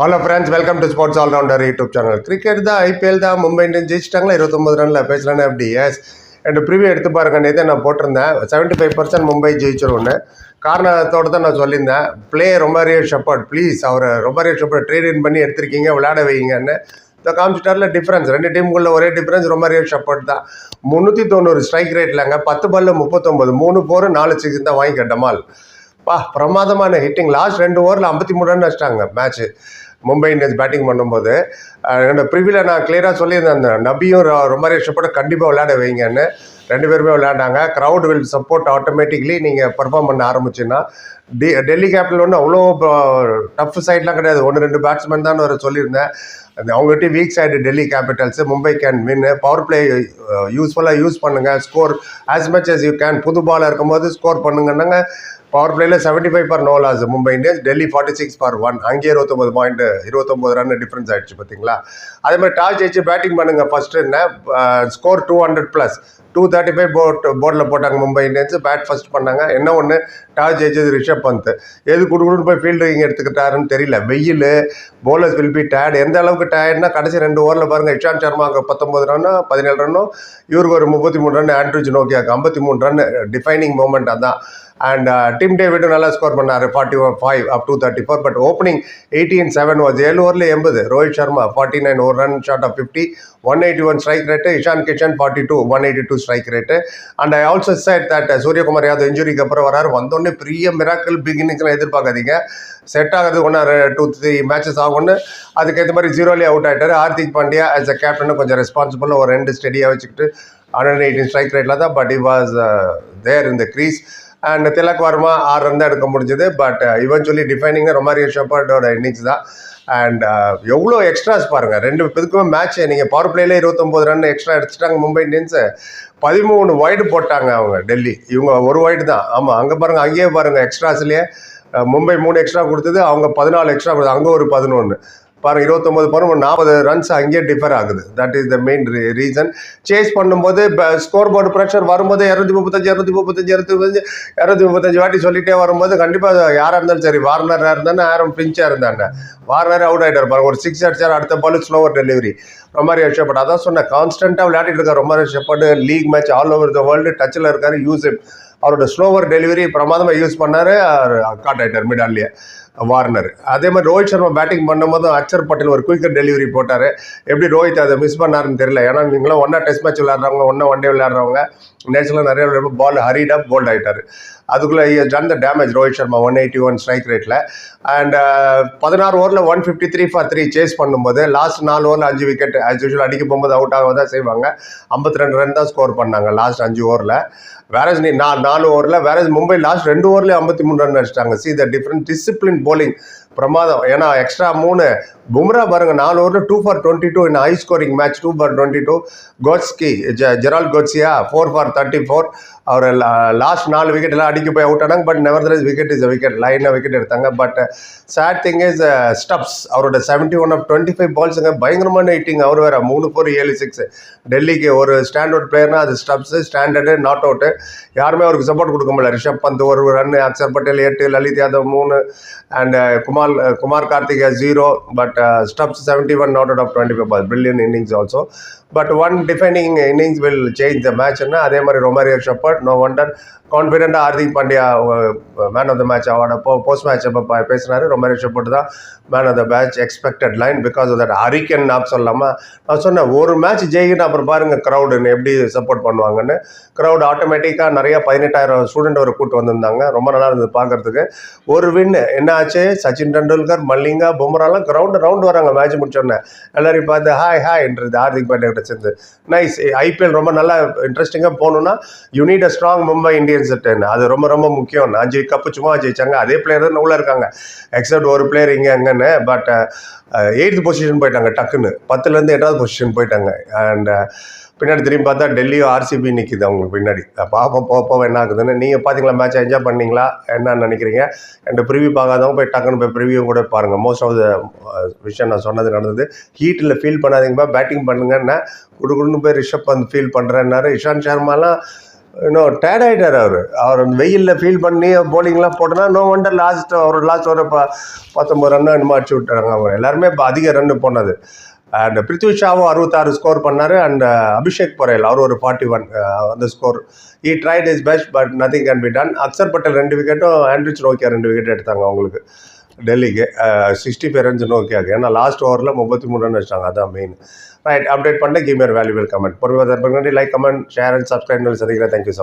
Hello friends welcome to sports allrounder YouTube channel cricket தான் IPL தான் Mumbai Indians ஜெயிச்சிட்டாங்களா? இருபத்தொம்பது ரனில் பேசலானே அப்படி எஸ் என் ப்ரிவியூ எடுத்து பாருங்க நேற்று நான் போட்டிருந்தேன். செவன்ட்டி ஃபைவ் பர்சன்ட் மும்பை ஜெயிச்சிரும்னு காரணத்தோடு தான் நான் சொல்லியிருந்தேன். ப்ளே ரொமாரியோ ஷெப்பர்ட் ப்ளீஸ் அவரை ரொமாரியோ ஷெப்பர்ட் ட்ரேட் இன் பண்ணி எடுத்திருக்கீங்க விளையாட வைங்கன்னு. இந்த காமிச்சிட்டாரில் டிஃப்ரென்ஸ் ரெண்டு டீமுக்குள்ள ஒரே டிஃப்ரென்ஸ் ரொமாரியோ ஷப்பர்ட் தான். முந்நூற்றி தொண்ணூறு ஸ்ட்ரைக் ரேட்லங்க பத்து பால்ல முப்பத்தொம்பது மூணு ஃபோர் நாலு சிக்ஸ் தான் வாங்கிக்கிட்டமால் பா பிரமாதமான ஹிட்டிங் லாஸ்ட் ரெண்டு ஓவரில் ஐம்பத்தி மூணு ரன் வச்சிட்டாங்க மேட்ச்சு மும்பை இந்தியன்ஸ் பேட்டிங் பண்ணும்போது என்னோட ப்ரிவியில் நான் கிளியராக சொல்லியிருந்தேன் அந்த நபியும் ரொ- ரொம்ப ரேஷப்பட கண்டிப்பாக விளையாட வைங்கன்னு. ரெண்டு பேருமே விளையாண்டாங்க. க்ரௌட் வில் சப்போர்ட் ஆட்டோமேட்டிக்லி நீங்கள் பர்ஃபார்ம் பண்ண ஆரம்பிச்சுன்னா டெல்லி கேபிட்டல் ஒன்று அவ்வளோ டஃப் சைட்லாம் கிடையாது. ஒன்று ரெண்டு பேட்ஸ்மேன் தான் வர சொல்லியிருந்தேன். அவங்ககிட்ட weak side Delhi Capitals Mumbai can win power play யூஸ்ஃபுல்லாக யூஸ் பண்ணுங்கள் score as much as you can புது பாலாக இருக்கும்போது ஸ்கோர் பண்ணுங்கன்னாங்க. Power பிளேயில் seventy five for no loss Mumbai Indians Delhi forty six for one அங்கேயே இருபத்தொம்பது பாயிண்ட் இருபத்தொம்பது run difference ஆயிடுச்சு பார்த்தீங்களா? அதே மாதிரி டாஸ் ஜெயிச்சு பேட்டிங் பண்ணுங்கள் ஃபஸ்ட்டு என்ன? Score two hundred plus two thirty five boat போர்டில் போட்டாங்க மும்பை இந்தியன்ஸ் பேட் ஃபஸ்ட் பண்ணாங்க. என்ன ஒன்று டாஸ் ஜெயிச்சது ரிஷப் பந்த். எது குடுக்குடுன்னு போய் ஃபீல்டிங் எடுத்துக்கிட்டாருன்னு தெரியல. வெயில் போலர்ஸ் வில் பி டேட் எந்த அளவுக்கு டயர்ட்னா கடைசி ரெண்டு ஓவரில் பாருங்கள் இஷாந்த் சர்மாக்கு பத்தொம்பது ரன்னு பதினேழு ரன்னும் இவருக்கு ஒரு முப்பத்தி மூணு ரன் ஆண்ட்ரூஜ் நோக்கியாக்கு ஐம்பத்தி மூணு ரன் டிஃபைனிங் மூமெண்ட் அதான். அண்ட் டிம் டேவிடும் நல்லா ஸ்கோர் பண்ணார் forty one five up two thirty four but opening eighteen seven was ஏழு ஓவரில் எண்பது. ரோஹித் சர்மா ஃபார்ட்டி நைன் ஒரு run short of fifty one eighty one strike rate Ishan Kishan forty two one eighty two strike rate and I also said that Suryakumar Yadav இன்ஜுரிக்கு அப்புறம் வராரு. வந்தோடனே பெரிய miracle பிகினிங்ஸ்லாம் எதிர்பார்க்காதீங்க. Set ஆகிறது ஒன்று டூ த்ரீ மேட்சஸ் ஆகும்னு அதுக்கேற்ற மாதிரி ஜீரோலேயே அவுட் ஆகிட்டார் Hardik Pandya as a captain கொஞ்சம் ரெஸ்பான்சிபிளாக ஒரு ரெண்டு ஸ்டெடியாக வச்சுக்கிட்டு ஹண்ட்ரட் எயிட்டின் ஸ்ட்ரைக் ரேட்டில் தான். பட் இ வாஸ் தேர் இந்த க்ரீஸ் அண்ட் திலக் வர்மா ஆறு ரன் தான் எடுக்க முடிஞ்சது. பட் இவென்ச்சுவலி டிஃபைனிங்காக ரொமாரியோ ஷெப்பர்டோட இன்னிங்ஸ் தான். அண்ட் uh, எவ்வளோ எக்ஸ்ட்ராஸ் பாருங்கள் ரெண்டு இதுக்குமே மேட்ச் நீங்கள் பவர் பிளேல இருபத்தொம்போது ரன் எக்ஸ்ட்ரா அடிச்சிட்டாங்க மும்பை இந்தியன்ஸு. பதிமூணு வைடு போட்டாங்க அவங்க டெல்லி. இவங்க ஒரு வைடு தான். ஆமாம் அங்கே பாருங்கள் அங்கேயே பாருங்கள் எக்ஸ்ட்ராஸ்லேயே மும்பை மூணு எக்ஸ்ட்ரா கொடுத்தது அவங்க பதினாலு எக்ஸ்ட்ரா கொடுத்தது அங்கே ஒரு பதினொன்று பாருங்க இருபத்தொம்பது பாருங்க நாற்பது ரன்ஸ் அங்கேயே டிஃபர் ஆகுது. That is the main reason chase பண்ணும்போது ஸ்கோர் போர்டு ப்ரெஷர் வரும்போது இரநூத்தி முப்பத்தஞ்சு இரநூத்தி முப்பத்தஞ்சு இரநூத்தி முப்பத்தஞ்சு இரநூத்தி முப்பத்தஞ்சு வாட்டி சொல்லிகிட்டே வரும்போது கண்டிப்பாக யாராக இருந்தாலும் சரி வார்னராக இருந்தானே ஆரம் பிஞ்சாக இருந்தாங்க வார்னர் அவுட் ஆகிட்டார் பாருங்க ஒரு சிக்ஸ் அடிச்சார் அடுத்த பால் ஸ்லோவர் டெலிவரி ரொம்ப ஷெப்பர்ட் அதான் சொன்னேன் கான்ஸ்டன்ட்டாக விளையாடிட்டு இருக்கார். ரொம்ப Shepherd league match all over the world டச்சில் இருக்கார் யூஸ் அவரோட ஸ்லோவர் டெலிவரி பிரமாதமாக யூஸ் பண்ணாரு காட் ஆகிட்டார் மிடால்லையே வார்னர். அதே மாதிரி ரோஹித் சர்மா பேட்டிங் பண்ணும்போது அச்சர் பட்டேல் ஒரு குயிக்கர் டெலிவரி போட்டார். எப்படி ரோஹித் அதை மிஸ் பண்ணாருன்னு தெரியல. ஏன்னா நீங்களும் ஒன்றா டெஸ்ட் மேட்ச் விளையாடுறவங்க ஒன்றா ஒன் டே விளையாடுறவங்க நேச்சுரலாக நிறைய பால் ஹரிட் அப் போல்ட் ஆகிட்டார் அதுக்குள்ளே Jan the damage Rohit Sharma one eighty one strike ரேட்டில் அண்ட் பதினாறு ஓவரில் one fifty three for three chase பண்ணும்போது லாஸ்ட் நாலு ஓவரில் அஞ்சு விக்கெட் ஆஸ் யூஷுவல் அடிக்க போகும்போது அவுட் ஆக தான் செய்வாங்க. ஐம்பத்தி ரெண்டு ரன் தான் ஸ்கோர் பண்ணாங்க லாஸ்ட் அஞ்சு ஓவரில் வேற நீ நான் நாலு ஓவரில் வேற மும்பை லாஸ்ட் ரெண்டு ஓவர்லேயே ஐம்பத்தி மூணு ரன் அடிச்சிட்டாங்க. See the different discipline bowling பிரமாதம். ஏன்னா எக்ஸ்ட்ரா மூணு பும்ரா பாருங்க நாலு ஓவரில் two for twenty two in high scoring match two for twenty two Coetzee Gerald கோட்ஸியா four for thirty four அவர் லாஸ்ட் நாலு விக்கெட் எல்லாம் அடிக்க போய் அவுட் ஆனாங்க but never wicket is wicket லைனாக விக்கெட் எடுத்தாங்க but sad thing is Stubbs அவரோட seventy one off twenty five பால்ஸுங்க பயங்கரமான ஹிட்டிங் அவர் வேறு மூணு ஃபோர் ஏழு சிக்ஸ் டெல்லிக்கு ஒரு ஸ்டாண்டர்ட் பிளேயர்னா அது ஸ்டப்ஸ் ஸ்டாண்டர்டு நாட் அவுட்டு யாருமே அவருக்கு சப்போர்ட் கொடுக்க முடியல. ரிஷப் பந்த் ஒரு ரன் அக்ஷர் பட்டேல் எட்டு லலித் யாதவ் மூணு. And uh, Kumar Kumar Karthika zero but uh, 71 not out of 25 billion. Brilliant innings also. But one defining innings will change the மேட்ச்னா அதே மாதிரி ரொமாரியோ ஷப்பர்ட் நோ ஒண்டர் கான்ஃபிடென்ட்டாக Hardik Pandya man of the match அவார்டை போ post match அப்போ பேசினார். Romario Shepherd தான் man of the match expected line because of that hurricane நான் சொல்லாமல் நான் சொன்னேன் ஒரு மேட்ச் ஜெயிக்கணும் அப்புறம் பாருங்கள் க்ரௌடுன்னு எப்படி சப்போர்ட் பண்ணுவாங்கன்னு. க்ரௌட் ஆட்டோமேட்டிக்காக நிறைய பதினெட்டாயிரம் ஸ்டூடெண்ட் ஒரு கூட்டு வந்திருந்தாங்க. ரொம்ப நல்லா இருந்தது பார்க்கறதுக்கு. ஒரு வின் என்ன ஆச்சு? சச்சின் டெண்டுல்கர் மல்லிங்கா பும்ராலாம் கிரவுண்டு ரவுண்டு வராங்க. மேட்ச் முடிச்சோடனே எல்லாரையும் பார்த்து ஹாய் ஹாய்ன்றது ஹார்திக் பாண்டியா கிட்ட நைஸ் ஐபிஎல் ரொம்ப நல்லா இன்ட்ரெஸ்டிங்காக போகணுன்னா you need a strong Mumbai Indians then அது ரொம்ப ரொம்ப முக்கியம். அஞ்சு கப்பு சும்மா ஜெயிச்சாங்க. அதே பிளேயர் தான் உள்ளே இருக்காங்க. எக்ஸப்ட் ஒரு பிளேயர் இங்கே அங்கன்னு. பட் எயித்து பொசிஷன் போயிட்டாங்க டக்குன்னு. பத்துலேருந்து எட்டாவது பொசிஷன் போயிட்டாங்க. அண்ட் பின்னாடி திரும்பி பார்த்தா டெல்லியும் ஆர்சிபி நிற்கிது அவங்களுக்கு பின்னாடி. பார்ப்போம் போக போக என்ன ஆகுதுன்னு நீங்கள் பார்த்தீங்களா மேட்ச் என்ஜாய் பண்ணீங்களா? என்னன்னு நினைக்கிறீங்க? அண்ட் ப்ரிவியூ பார்க்காதவங்க போய் டக்குன்னு போய் ப்ரிவியூ கூட பாருங்கள் மோஸ்ட் ஆஃப் த விஷயம் நான் சொன்னது நடந்தது. ஹீட்டில் ஃபீல் பண்ணாதீங்கப்பா பேட்டிங் பண்ணுங்கன்னா. குடுகுடுன்னு போய் ரிஷப் பந்த் ஃபீல் பண்ணுறேன்னாரு இஷாந்த் சர்மாலாம் இன்னும் டயர்ட் ஆகிட்டார் அவர். அவர் அந்த வெயிலில் ஃபீல் பண்ணி போலிங்லாம் போட்டோன்னா no wonder last over last ஒரு ப பத்தொம்பது ரன் என்னமோ அடிச்சு விட்டாங்க அவங்க எல்லாருமே இப்போ அதிக ரன்னு போனது. அண்ட் பிருத்வி ஷாவும் அறுபத்தாறு ஸ்கோர் பண்ணார். அண்ட் அபிஷேக் பொரேல் அவர் ஒரு ஃபார்ட்டி ஒன் uh, அந்த score he tried his best but nothing can be done Axar Patel ரெண்டு விக்கெட்டும் ஆண்ட்ரிச் நோக்கியா ரெண்டு விக்கெட் எடுத்தாங்க அவங்களுக்கு. டெல்லிக்கு சிக்ஸ்டி ஃபைவ் ரன்ஸ் நோக்கியாக்கு ஏன்னா லாஸ்ட் ஓவரில் முப்பத்தி மூணு ரன் வச்சிட்டாங்க. அதான் மெயின் ரைட் அப்டேட் பண்ண கிவ் மேர் வேல்யூபிள் கமெண்ட் பொறுமை like comment share and subscribe சந்திக்கிறேன். Thank you so